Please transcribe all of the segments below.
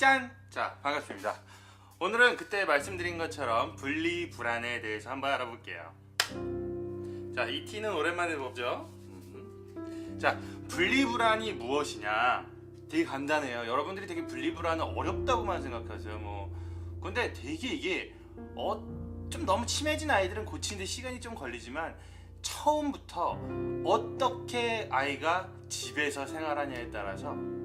짠! 자, 반갑습니다. 오늘은 그때 말씀드린 것처럼 분리 불안에 대해서 한번 알아볼게요. 자, 이 티는 오랜만에 보죠. 음. 자, 분리 불안이 무엇이냐? 되게 간단해요. 여러분들이 되게 분리 불안은 어렵다고만 생각하세요. 뭐, 근데 되게 이게 어, 좀 너무 심해진 아이들은 고치는데 시간이 좀 걸리지만 처음부터 어떻게 아이가 집에서 생활하냐에 따라서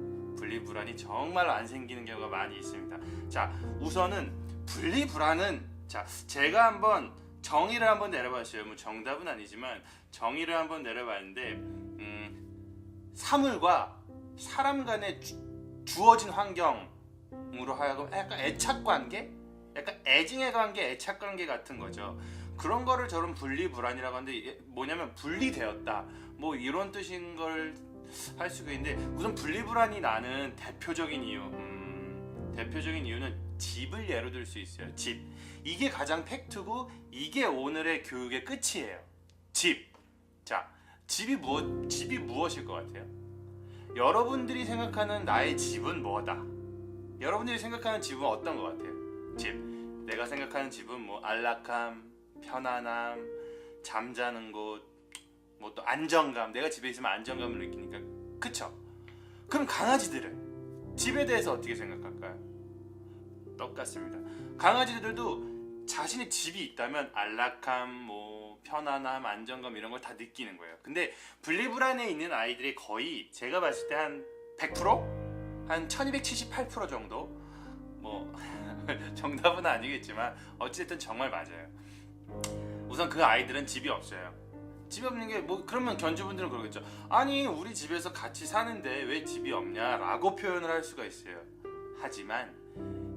분리불안이 정말 안 생기는 경우가 많이 있습니다. 자, 우선은 분리불안은 자, 제가 한번 정의를 한번 내려봤어요. 뭐 정답은 아니지만 정의를 한번 내려봤는데 음, 사물과 사람 간의 주, 주어진 환경으로 하여금 약간 애착 관계, 약간 애증의 관계, 애착 관계 같은 거죠. 그런 거를 저는 분리 불안이라고 하는데 이게 뭐냐면 분리되었다. 뭐 이런 뜻인 걸 할 수가 있는데 우선 분리불안이 나는 대표적인 이유 음, 대표적인 이유는 집을 예로 들 수 있어요. 집. 이게 가장 팩트고 이게 오늘의 교육의 끝이에요. 집자 집이 무엇 집이 무엇일 것 같아요? 여러분들이 생각하는 나의 집은 뭐다? 여러분들이 생각하는 집은 어떤 것 같아요? 집. 내가 생각하는 집은 뭐 안락함 편안함 잠자는 곳 뭐 또 안정감 내가 집에 있으면 안정감을 느끼니까. 그쵸? 그럼 강아지들은 집에 대해서 어떻게 생각할까요? 똑같습니다. 강아지들도 자신의 집이 있다면 안락함 뭐 편안함 안정감 이런 걸 다 느끼는 거예요. 근데 분리불안에 있는 아이들이 거의 제가 봤을 때 한 100%? 한 1278% 정도? 뭐 정답은 아니겠지만 어쨌든 정말 맞아요. 우선 그 아이들은 집이 없어요 집이 없는 게 뭐 그러면 견주분들은 그러겠죠. 아니 우리 집에서 같이 사는데 왜 집이 없냐라고 표현을 할 수가 있어요. 하지만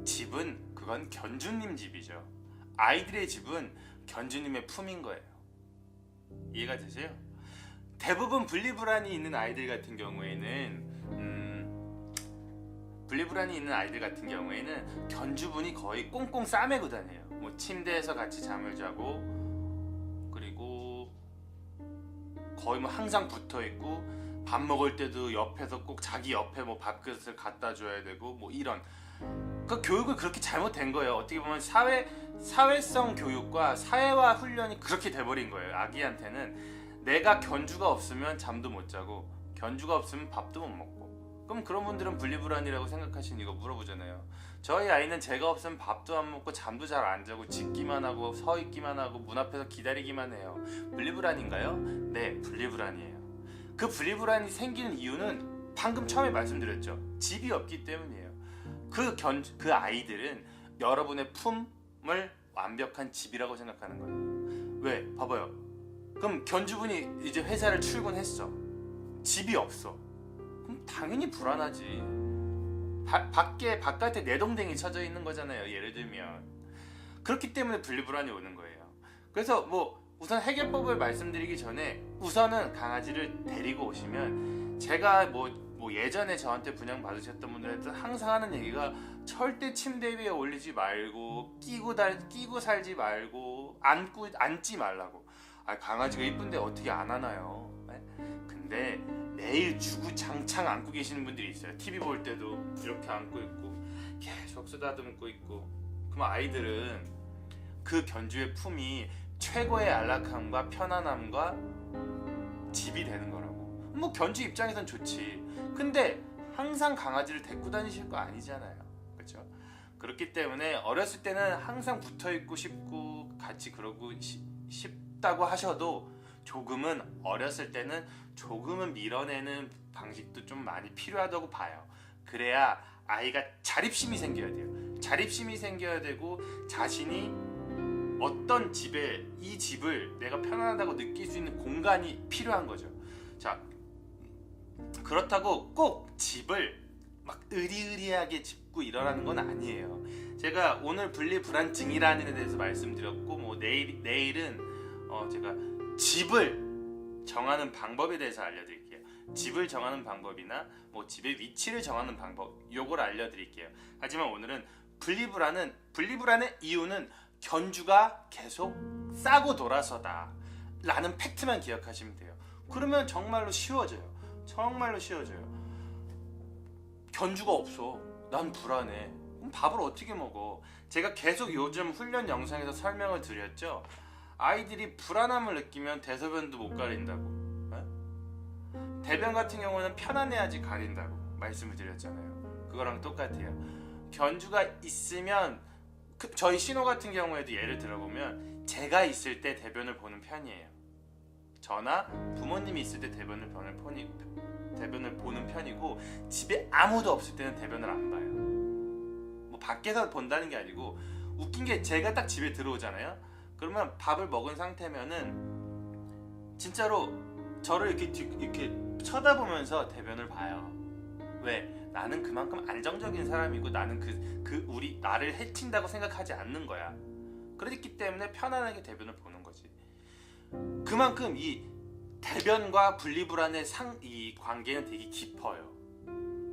집은 그건 견주님 집이죠. 아이들의 집은 견주님의 품인 거예요. 이해가 되세요? 대부분 분리불안이 있는 아이들 같은 경우에는 음, 분리불안이 있는 아이들 같은 경우에는 견주분이 거의 꽁꽁 싸매고 다녀요. 뭐 침대에서 같이 잠을 자고 거의 뭐 항상 붙어 있고 밥 먹을 때도 옆에서 꼭 자기 옆에 뭐 밥그릇을 갖다 줘야 되고 뭐 이런 그 교육을 그렇게 잘못된 거예요. 어떻게 보면 사회 사회성 교육과 사회화 훈련이 그렇게 돼버린 거예요. 아기한테는 내가 견주가 없으면 잠도 못 자고 견주가 없으면 밥도 못 먹고 그럼 그런 분들은 분리불안이라고 생각하시는 이거 물어보잖아요. 저희 아이는 제가 없으면 밥도 안 먹고 잠도 잘 안 자고 짖기만 하고 서 있기만 하고 문 앞에서 기다리기만 해요. 분리불안인가요? 네, 분리불안이에요. 그 분리불안이 생기는 이유는 방금 처음에 말씀드렸죠. 집이 없기 때문이에요. 그 견, 그 아이들은 여러분의 품을 완벽한 집이라고 생각하는 거예요. 왜? 봐봐요. 그럼 견주분이 이제 회사를 출근했어. 집이 없어. 당연히 불안하지. 바, 밖에 바깥에 내동댕이 쳐져 있는 거잖아요. 예를 들면 그렇기 때문에 분리불안이 오는 거예요. 그래서 뭐 우선 해결법을 말씀드리기 전에 우선은 강아지를 데리고 오시면 제가 뭐, 뭐 예전에 저한테 분양 받으셨던 분들한테 항상 하는 얘기가 절대 침대 위에 올리지 말고 끼고 달 끼고 살지 말고 안고 앉지 말라고. 아 강아지가 이쁜데 어떻게 안 안아요? 네? 근데 매일 주구장창 안고 계시는 분들이 있어요. TV 볼 때도 이렇게 안고 있고 계속 쓰다듬고 있고. 그럼 아이들은 그 견주의 품이 최고의 안락함과 편안함과 집이 되는 거라고. 뭐 견주 입장에선 좋지. 근데 항상 강아지를 데리고 다니실 거 아니잖아요. 그렇죠? 그렇기 때문에 어렸을 때는 항상 붙어 있고 싶고 같이 그러고 시- 싶다고 하셔도 조금은 어렸을 때는 조금은 밀어내는 방식도 좀 많이 필요하다고 봐요. 그래야 아이가 자립심이 생겨야 돼요. 자립심이 생겨야 되고 자신이 어떤 집에 이 집을 내가 편안하다고 느낄 수 있는 공간이 필요한 거죠. 자, 그렇다고 꼭 집을 막 의리의리하게 짓고 일어나는 건 아니에요. 제가 오늘 분리 불안증이라는 데 대해서 말씀드렸고 뭐 내일 내일은 어 제가 집을 정하는 방법에 대해서 알려드릴게요. 집을 정하는 방법이나 뭐 집의 위치를 정하는 방법 요걸 알려드릴게요. 하지만 오늘은 분리불안은 분리불안의 이유는 견주가 계속 싸고 돌아서다 라는 팩트만 기억하시면 돼요. 그러면 정말로 쉬워져요. 정말로 쉬워져요. 견주가 없어. 난 불안해. 그럼 밥을 어떻게 먹어? 제가 계속 요즘 훈련 영상에서 설명을 드렸죠. 아이들이 불안함을 느끼면 대소변도 못 가린다고. 에? 대변 같은 경우는 편안해야지 가린다고 말씀을 드렸잖아요. 그거랑 똑같아요. 견주가 있으면 그- 저희 신호 같은 경우에도 예를 들어보면 제가 있을 때 대변을 보는 편이에요. 저나 부모님이 있을 때 대변을 보는 편이 대변을 보는 편이고 집에 아무도 없을 때는 대변을 안 봐요. 뭐 밖에서 본다는 게 아니고 웃긴 게 제가 딱 집에 들어오잖아요. 그러면 밥을 먹은 상태면은 진짜로 저를 이렇게 뒤- 이렇게 쳐다보면서 대변을 봐요. 왜? 나는 그만큼 안정적인 사람이고 나는 그, 그 우리 나를 해친다고 생각하지 않는 거야. 그렇기 때문에 편안하게 대변을 보는 거지. 그만큼 이 대변과 분리불안의 상, 이 관계는 되게 깊어요.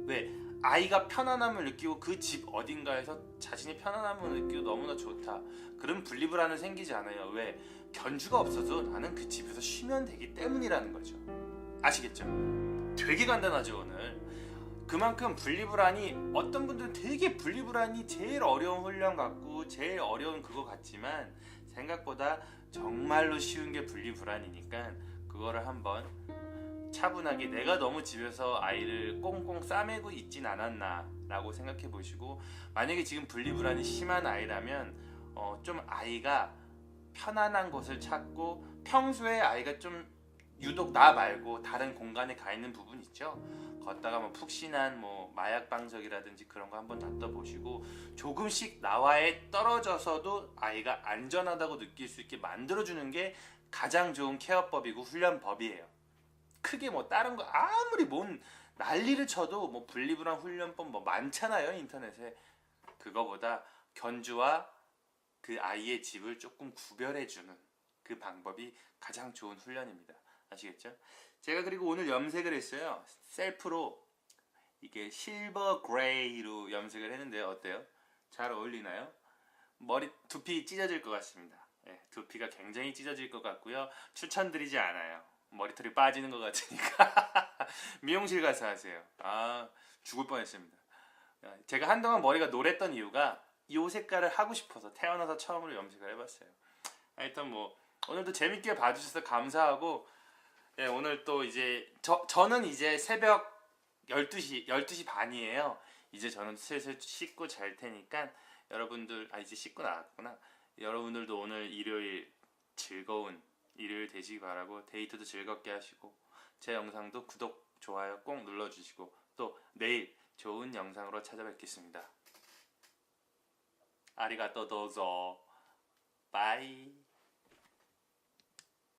왜? 아이가 편안함을 느끼고 그 집 어딘가에서 자신이 편안함을 느끼고 너무나 좋다. 그럼 분리불안은 생기지 않아요. 왜? 견주가 없어도 나는 그 집에서 쉬면 되기 때문이라는 거죠. 아시겠죠? 되게 간단하죠, 오늘. 그만큼 분리불안이 어떤 분들은 되게 분리불안이 제일 어려운 훈련 같고 제일 어려운 그거 같지만 생각보다 정말로 쉬운 게 분리불안이니까 그거를 한번 차분하게 내가 너무 집에서 아이를 꽁꽁 싸매고 있진 않았나 라고 생각해 보시고 만약에 지금 분리불안이 심한 아이라면 어, 좀 아이가 편안한 곳을 찾고 평소에 아이가 좀 유독 나 말고 다른 공간에 가 있는 부분 있죠 걷다가 뭐 푹신한 뭐 마약 방석이라든지 그런 거 한번 놔둬 보시고 조금씩 나와의 떨어져서도 아이가 안전하다고 느낄 수 있게 만들어 주는 게 가장 좋은 케어법이고 훈련법이에요. 크게 뭐 다른 거 아무리 뭔 난리를 쳐도 뭐 분리불안 훈련법 뭐 많잖아요 인터넷에 그거보다 견주와 그 아이의 집을 조금 구별해 주는 그 방법이 가장 좋은 훈련입니다. 아시겠죠? 제가 그리고 오늘 염색을 했어요. 셀프로 이게 실버 그레이로 염색을 했는데요. 어때요? 잘 어울리나요? 머리 두피 찢어질 것 같습니다. 예, 두피가 굉장히 찢어질 것 같고요. 추천드리지 않아요. 머리털이 빠지는 것 같으니까 미용실 가서 하세요. 아 죽을 뻔했습니다. 아, 제가 한동안 머리가 노랬던 이유가 이 색깔을 하고 싶어서 태어나서 처음으로 염색을 해봤어요. 하여튼 뭐 오늘도 재밌게 봐주셔서 감사하고 예, 오늘 또 이제 저 저는 이제 새벽 12시 12시 반이에요. 이제 저는 슬슬 씻고 잘 테니까 여러분들 아 이제 씻고 나왔구나. 여러분들도 오늘 일요일 즐거운 일요일 되시기 바라고 데이트도 즐겁게 하시고 제 영상도 구독 좋아요 꼭 눌러주시고 또 내일 좋은 영상으로 찾아뵙겠습니다. 아리가또 도zo. 바이.